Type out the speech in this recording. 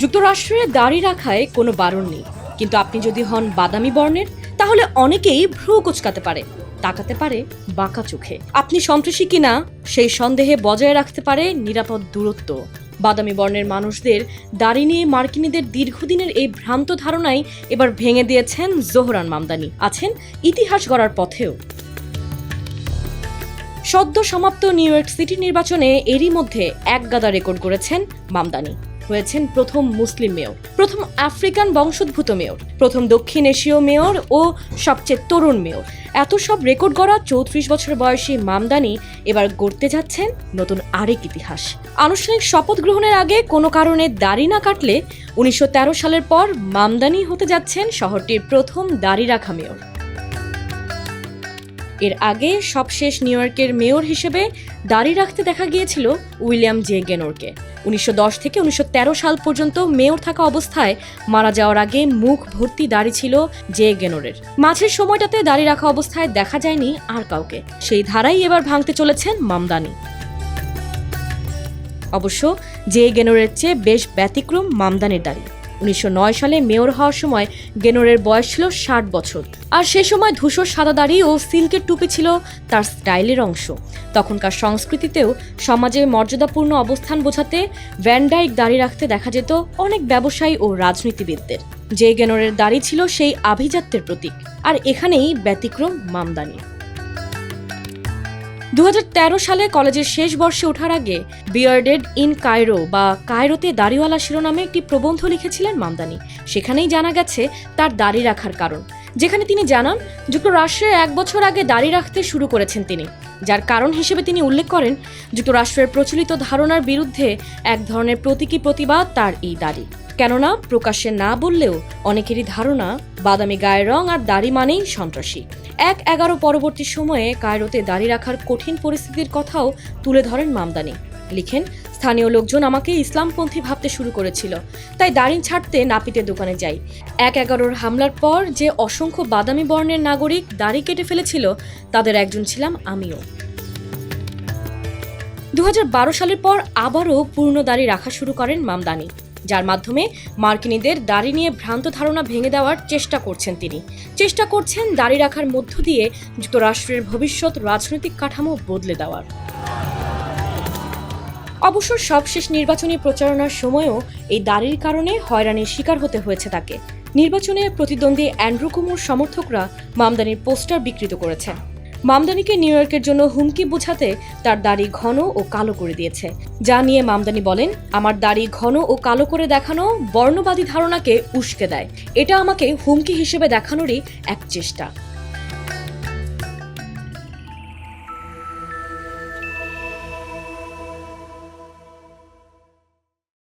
যুক্তরাষ্ট্রে দাড়ি রাখায় কোনো বারণ নেই। কিন্তু আপনি যদি হন বাদামি বর্ণের, তাহলে অনেকেই ভ্রু কুচকাতে পারে, তাকাতে পারে বাঁকা চোখে। আপনি সন্ত্রাসী কিনা, সেই সন্দেহে বজায় রাখতে পারে নিরাপদ দূরত্ব। বাদামি বর্ণের মানুষদের দাড়ি নিয়ে মার্কিনীদের দীর্ঘদিনের এই ভ্রান্ত ধারণাই এবার ভেঙে দিয়েছেন জোহরান মামদানি। আছেন ইতিহাস গড়ার পথেও। সদ্য সমাপ্ত নিউ ইয়র্ক সিটি নির্বাচনে এরই মধ্যে এক গাদা রেকর্ড করেছেন মামদানি। হয়েছেন প্রথম মুসলিম মেয়র, প্রথম আফ্রিকান বংশোদ্ভূত মেয়র, প্রথম দক্ষিণ এশীয় মেয়র ও সবচেয়ে তরুণ মেয়র। এত সব রেকর্ড গড়া চৌত্রিশ বছর বয়সী মামদানি এবার গড়তে যাচ্ছেন নতুন আরেক ইতিহাস। আনুষ্ঠানিক শপথ গ্রহণের আগে কোনো কারণে দাড়ি না কাটলে উনিশশো তেরো সালের পর মামদানি হতে যাচ্ছেন শহরটির প্রথম দাড়ি রাখা মেয়র। এর আগে সবশেষ নিউ ইয়র্কের মেয়র হিসেবে দাড়ি রাখতে দেখা গিয়েছিল উইলিয়াম জে গেনোরকে। উনিশশো দশ থেকে উনিশশো তেরো সাল পর্যন্ত মেয়র থাকা অবস্থায় মারা যাওয়ার আগে মুখ ভর্তি দাড়ি ছিল জে গেনোরের। মাঝের সময়টাতে দাড়ি রাখা অবস্থায় দেখা যায়নি আর কাউকে। সেই ধারাই এবার ভাঙতে চলেছেন মামদানি। অবশ্য জে গেনরের চেয়ে বেশ ব্যতিক্রম মামদানির দাড়ি। উনিশশো নয় সালে মেয়র হওয়ার সময় গেনোরের বয়স ছিল ষাট বছর। আর সে সময় ধূসর সাদা দাড়ি ও সিল্কের টুপি ছিল তার স্টাইলের অংশ। তখনকার সংস্কৃতিতেও সমাজে মর্যাদাপূর্ণ অবস্থান বোঝাতে ভ্যান্ডাইক দাড়ি রাখতে দেখা যেত অনেক ব্যবসায়ী ও রাজনীতিবিদদের। যে গেনোরের দাড়ি ছিল সেই আভিজাত্যের প্রতীক। আর এখানেই ব্যতিক্রম মামদানি। দু হাজার তেরো সালে কলেজের শেষ বর্ষে ওঠার আগে বিয়ার্ডেড ইন কায়রো বা কায়রোতে দাড়িওয়ালা শিরোনামে একটি প্রবন্ধ লিখেছিলেন মামদানি। সেখানেই জানা গেছে তার দাড়ি রাখার কারণ। যেখানে তিনি জানান, যুক্তরাষ্ট্রে এক বছর আগে দাড়ি রাখতে শুরু করেছেন তিনি। যার কারণ হিসেবে তিনি উল্লেখ করেন, যুক্তরাষ্ট্রের প্রচলিত ধারণার বিরুদ্ধে এক ধরনের প্রতীকী প্রতিবাদ তার এই দাড়ি। কেননা প্রকাশ্যে না বললেও অনেকেরই ধারণা, বাদামি গায়ের রং আর দাড়ি মানেই সন্ত্রাসী। এক এগারো পরবর্তী সময়ে কায়রোতে দাড়ি রাখার কঠিন পরিস্থিতির কথাও তুলে ধরেন মামদানি। লিখেন, স্থানীয় লোকজন আমাকে ইসলামপন্থী ভাবতে শুরু করেছিল, তাই দাড়ি ছাড়তে নাপিতের দোকানে যাই। এক এগারোর হামলার পর যে অসংখ্য বাদামি বর্ণের নাগরিক দাড়ি কেটে ফেলেছিল, তাদের একজন ছিলাম আমিও। দু হাজার বারো সালের পর আবারও পূর্ণ দাড়ি রাখা শুরু করেন মামদানি। যার মাধ্যমে মার্কিনীদের দাড়ি নিয়ে ভ্রান্ত ধারণা ভেঙে দেওয়ার চেষ্টা করছেন তিনি। চেষ্টা করছেন দাড়ি রাখার মধ্য দিয়ে যুক্তরাষ্ট্রের ভবিষ্যৎ রাজনৈতিক কাঠামো বদলে দেওয়ার। অবশ্য সবশেষ নির্বাচনী প্রচারণার সময়ও এই দাড়ির কারণে হয়রানির শিকার হতে হয়েছে তাকে। নির্বাচনে প্রতিদ্বন্দ্বী অ্যান্ড্রু কুমুর সমর্থকরা মামদানির পোস্টার বিকৃত করেছেন। মামদানিকে নিউ ইয়র্কের জন্য হুমকি বোঝাতে তার দাড়ি ঘন ও কালো করে দিয়েছে। যা নিয়ে মামদানি বলেন, আমার দাড়ি ঘন ও কালো করে দেখানো বর্ণবাদী ধারণাকে উস্কে দেয়। এটা আমাকে হুমকি হিসেবে দেখানোরই এক চেষ্টা।